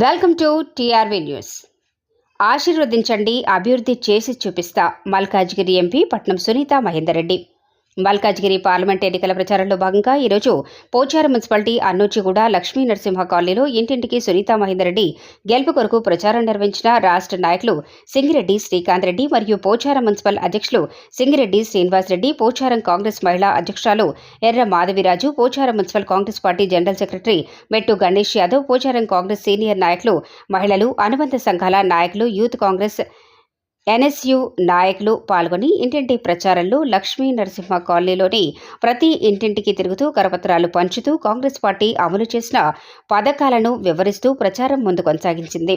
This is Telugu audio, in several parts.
Welcome to TRV news. ఆశీర్వదించండి అభివృద్ధి చేసి చూపిస్తా మల్కాజ్గిరి ఎంపీ పట్నం సునీత మహేందర్ రెడ్డి. మల్కాజ్గిరి పార్లమెంట్ ఎన్నికల ప్రచారంలో భాగంగా ఈరోజు పోచారం మున్సిపాలిటీ అన్నోచిగూడ లక్ష్మీ నరసింహ కాలనీలో ఇంటింటికి సునీత మహేందర్రెడ్డి గెలుపు కొరకు ప్రచారం నిర్వహించిన రాష్ట్ర నాయకులు సింగిరెడ్డి శ్రీకాంత్ రెడ్డి మరియు పోచారం మున్సిపల్ అధ్యక్షులు సింగిరెడ్డి శ్రీనివాస్ రెడ్డి పోచారం కాంగ్రెస్ మహిళా అధ్యక్షురాలు Erra Madhaviraju Pocharam municipal Congress party general secretary Mettu Ganesh Yadav Pocharam Congress senior నాయకులు మహిళలు అనుబంధ సంఘాల నాయకులు యూత్ కాంగ్రెస్ ఎన్ఎస్యు నాయకులు పాల్గొని ఇంటింటి ప్రచారంలో లక్ష్మీ నరసింహ కాలనీలోని ప్రతి ఇంటింటికి తిరుగుతూ కరపత్రాలు పంచుతూ కాంగ్రెస్ పార్టీ అమలు చేసిన పథకాలను వివరిస్తూ ప్రచారం ముందు కొనసాగించింది.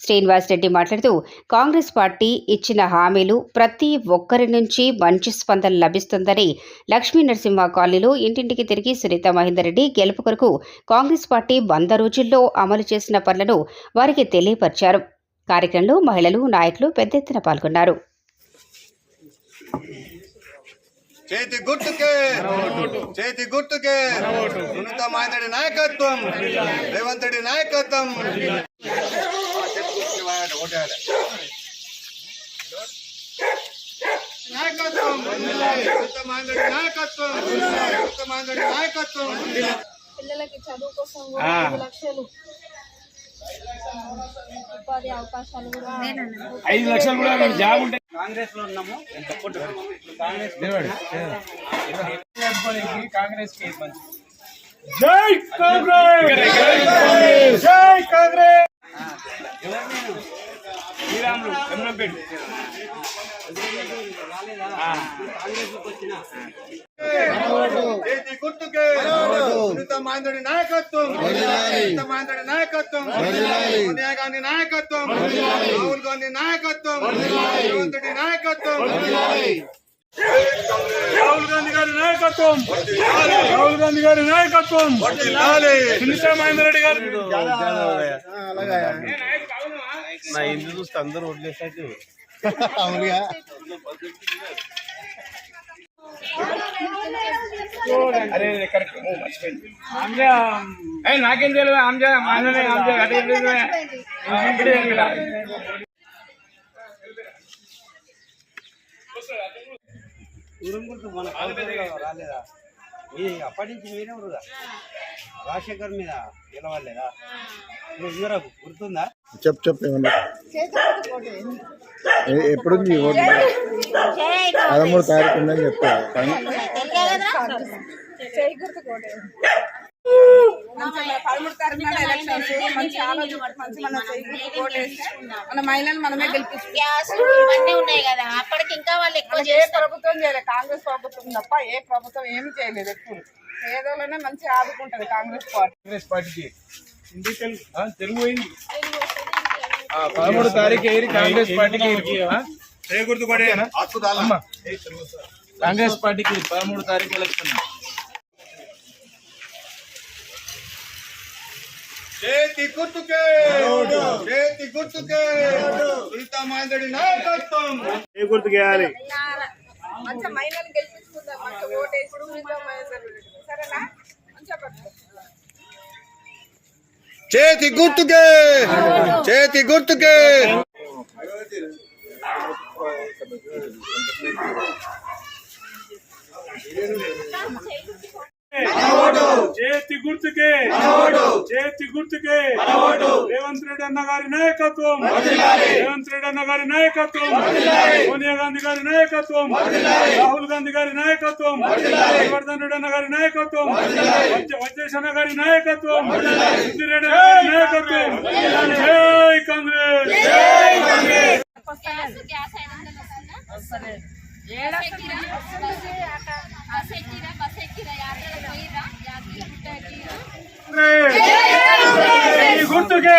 శ్రీనివాస్ రెడ్డి మాట్లాడుతూ కాంగ్రెస్ పార్టీ ఇచ్చిన హామీలు ప్రతి ఒక్కరి నుంచి మంచి స్పందన లభిస్తుందని లక్ష్మీ నరసింహ కాలనీలో ఇంటింటికి తిరిగి సునీత మహేందర్ రెడ్డి గెలుపు కొరకు కాంగ్రెస్ పార్టీ వంద రోజుల్లో అమలు చేసిన పనులను వారికి తెలియపరిచారు. కార్యక్రమంలో మహిళలు నాయకులు పెద్ద ఎత్తున పాల్గొన్నారు. చేతి గుర్తుకే చేతి గుర్తుకే మహేంద్రుడి నాయకత్వం రేవంత్ రెడ్డి నాయకత్వం. నాయకత్వం. పిల్లలకి చదువు కోసం లక్షలు ఉపాధి అవకాశాలు కూడా ఐదు లక్షలు కూడా మేము జాబ్ ఉంటే కాంగ్రెస్లో ఉన్నాము కాంగ్రెస్ కాంగ్రెస్ జై కాంగ్రెస్! జై కాంగ్రెస్! శ్రీరాములు మహేంద్రుడి నాయకత్వం సునీత నాయకత్వం సోనియా గాంధీ నాయకత్వం రాహుల్ గాంధీ నాయకత్వం రేవంత్ నాయకత్వం రాహుల్ గాంధీ గారి నాయకత్వం రాహుల్ గాంధీ గారి నాయకత్వం సునీతా మహేందర్ రెడ్డి గారు నా ఇంటి చూస్తే అందరూ అరే కరెక్ట్. మర్చిపోయింది. నాకేం తెలియదు ఆమె ఆమె అదే దూరం గుర్తు మన రాలేదా మీ అప్పటి నుంచి మీరే ఉరుగా రాజశేఖర్ మీద నువ్వు ఇవరకు గుర్తుందా? చెప్పు చెప్పు ఏమన్నా? ఎప్పుడుంది ఓటు పదమూడు తారీఖు ఉందని పదమూడు ఎలక్షన్స్ మంచి ఆలోచన మంచి మన మహిళలు మనమే గెలిపిస్తాం గ్యాస్ ఇవన్నీ ఉన్నాయి కదా అప్పటికి ఇంకా వాళ్ళు ఎక్కువ ఏ ప్రభుత్వం చేయలేదు కాంగ్రెస్ ప్రభుత్వం తప్ప ఏ ప్రభుత్వం ఏమి చేయలేదు ఎప్పుడు పేదోళ్ళనే మంచి ఆదుకుంటది కాంగ్రెస్ పార్టీ కాంగ్రెస్ పార్టీకి. తెలుగు పదమూడు తారీఖు ఏరి కాంగ్రెస్ పార్టీకి. కాంగ్రెస్ పార్టీకి పదమూడు తారీఖు ఎలక్షన్. చేతి గుర్తుకే. చేతి గుర్తుకే. సునీత మహేంద్రుడి నాయకత్వం. మంచిగా మహిళలు గెలిపించుకుందాం. మంచిగా ఓటేసి సునీతా మహేందర్ చేతి గుర్తుకే చేతి గుర్తుకే చేతి గుర్తుకే. చేతి గుర్తుకే. రేవంత్ రెడ్డి అన్న గారి నాయకత్వం. రేవంత్ రెడ్డి అన్న గారి నాయకత్వం. సోనియా గాంధీ గారి నాయకత్వం. రాహుల్ గాంధీ గారి నాయకత్వం. హర్షవర్ధన్ రెడ్డి అన్న గారి నాయకత్వం. వజ్రేష్ అన్న గారి నాయకత్వం. సిద్దిరెడ్డి అన్న గారి నాయకత్వం. జై కాంగ్రెస్. జై ఈ గుర్తుకే.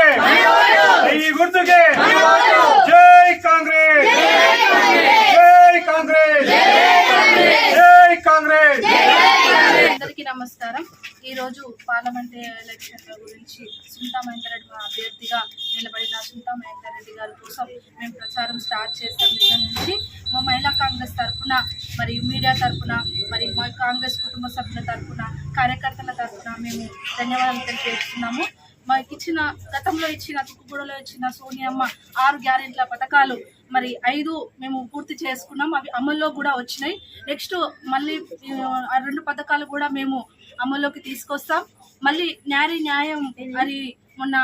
ఈ గుర్తుకే. జై కాంగ్రెస్. జై కాంగ్రెస్. జై కాంగ్రెస్. అందరికీ నమస్కారం. ఈ రోజు పార్లమెంట్ ఎలక్షన్ల గురించి సునీతా మహేందర్ రెడ్డి మా అభ్యర్థిగా నిలబడిన సునీతా మహేందర్ గారి కోసం మేము ప్రచారం స్టార్ట్ చేసాం దగ్గర నుంచి మా మహిళా కాంగ్రెస్ తరఫున మరి మీడియా తరఫున మరి మా కాంగ్రెస్ కుటుంబ సభ్యుల తరఫున కార్యకర్తల తరఫున మేము ధన్యవాదాలు తెలియజేస్తున్నాము. మాకు ఇచ్చిన గతంలో ఇచ్చిన తుక్కుగూడలో ఇచ్చిన సోనియమ్మ ఆరు గ్యారెంట్ల పథకాలు మరి ఐదు మేము పూర్తి చేసుకున్నాం. అవి అమల్లో కూడా వచ్చినాయి. నెక్స్ట్ మళ్ళీ ఆ రెండు పథకాలు కూడా మేము అమల్లోకి తీసుకొస్తాం. మళ్ళీ న్యాయ న్యాయం మరి మొన్న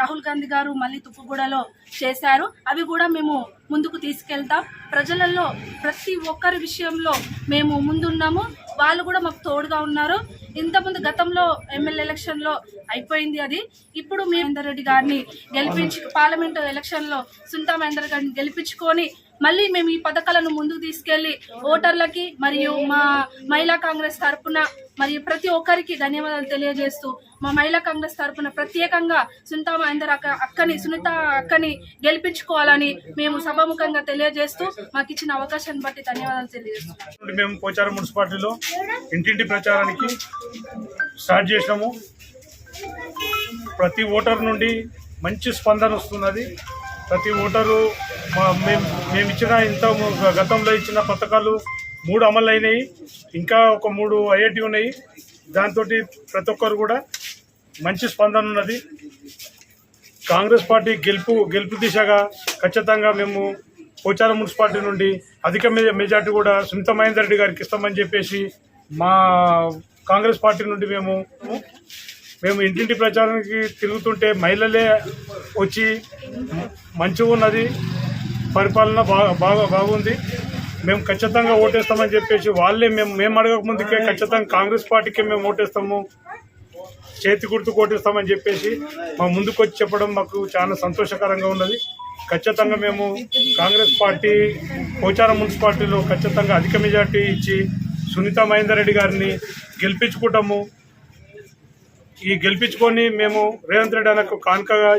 రాహుల్ గాంధీ గారు మళ్ళీ తుప్పుగూడలో చేశారు. అవి కూడా మేము ముందుకు తీసుకెళ్తాం. ప్రజలలో ప్రతి ఒక్కరి విషయంలో మేము ముందున్నాము. వాళ్ళు కూడా మాకు తోడుగా ఉన్నారు. ఇంతకుముందు గతంలో ఎమ్మెల్యే ఎలక్షన్లో అయిపోయింది అది. ఇప్పుడు మహేందర్ రెడ్డి గారిని గెలిపించి పార్లమెంటు ఎలక్షన్లో సుంతా మహేందర్ గారిని గెలిపించుకొని మళ్ళీ మేము ఈ పథకాలను ముందుకు తీసుకెళ్ళి ఓటర్లకి మరియు మా మహిళా కాంగ్రెస్ తరఫున మరియు ప్రతి ఒక్కరికి ధన్యవాదాలు తెలియజేస్తూ మా మహిళా కాంగ్రెస్ తరఫున ప్రత్యేకంగా సునీత మహేందర్ అక్క అక్కని సునీత అక్కని గెలిపించుకోవాలని మేము సభాముఖంగా తెలియజేస్తూ మాకు ఇచ్చిన అవకాశాన్ని బట్టి ధన్యవాదాలు తెలియజేస్తున్నాం. మేము పోచారం మున్సిపాలిటీలో ఇంటింటి ప్రచారానికి స్టార్ట్ చేసినాము. ప్రతి ఓటర్ నుండి మంచి స్పందన వస్తున్నది. ప్రతి ఓటరు మేము మేము ఇచ్చిన ఇంత గతంలో ఇచ్చిన పథకాలు మూడు అమలు అయినాయి ఇంకా ఒక మూడు ఐఐటి ఉన్నాయి. దాంతో ప్రతి ఒక్కరు కూడా మంచి స్పందన ఉన్నది. కాంగ్రెస్ పార్టీ గెలుపు గెలుపు దిశగా ఖచ్చితంగా మేము పోచారం మున్సిపాలిటీ నుండి అధిక మెజ- మెజార్టీ కూడా సునీత మహేందర్ రెడ్డి గారికి ఇస్తామని చెప్పేసి మా కాంగ్రెస్ పార్టీ నుండి మేము మేము ఇంటింటి ప్రచారానికి తిరుగుతుంటే మహిళలే వచ్చి మంచిగా ఉన్నది. పరిపాలన బాగా బాగా బాగుంది. మేము ఖచ్చితంగా ఓటేస్తామని చెప్పేసి వాళ్ళే మేము మేము అడగక ముందుకే ఖచ్చితంగా కాంగ్రెస్ పార్టీకే మేము ఓటేస్తాము. చేతి గుర్తు ఓటేస్తామని చెప్పేసి మా ముందుకు వచ్చి చెప్పడం మాకు చాలా సంతోషకరంగా ఉన్నది. ఖచ్చితంగా మేము కాంగ్రెస్ పార్టీ పోచారం మున్సిపాలిటీలో ఖచ్చితంగా అధిక మెజార్టీ ఇచ్చి సునీత మహేందర్ రెడ్డి గారిని గెలిపించుకుంటాము. ఈ గెలిపించుకొని మేము రేవంత్ రెడ్డి అన్నకు కానుకగా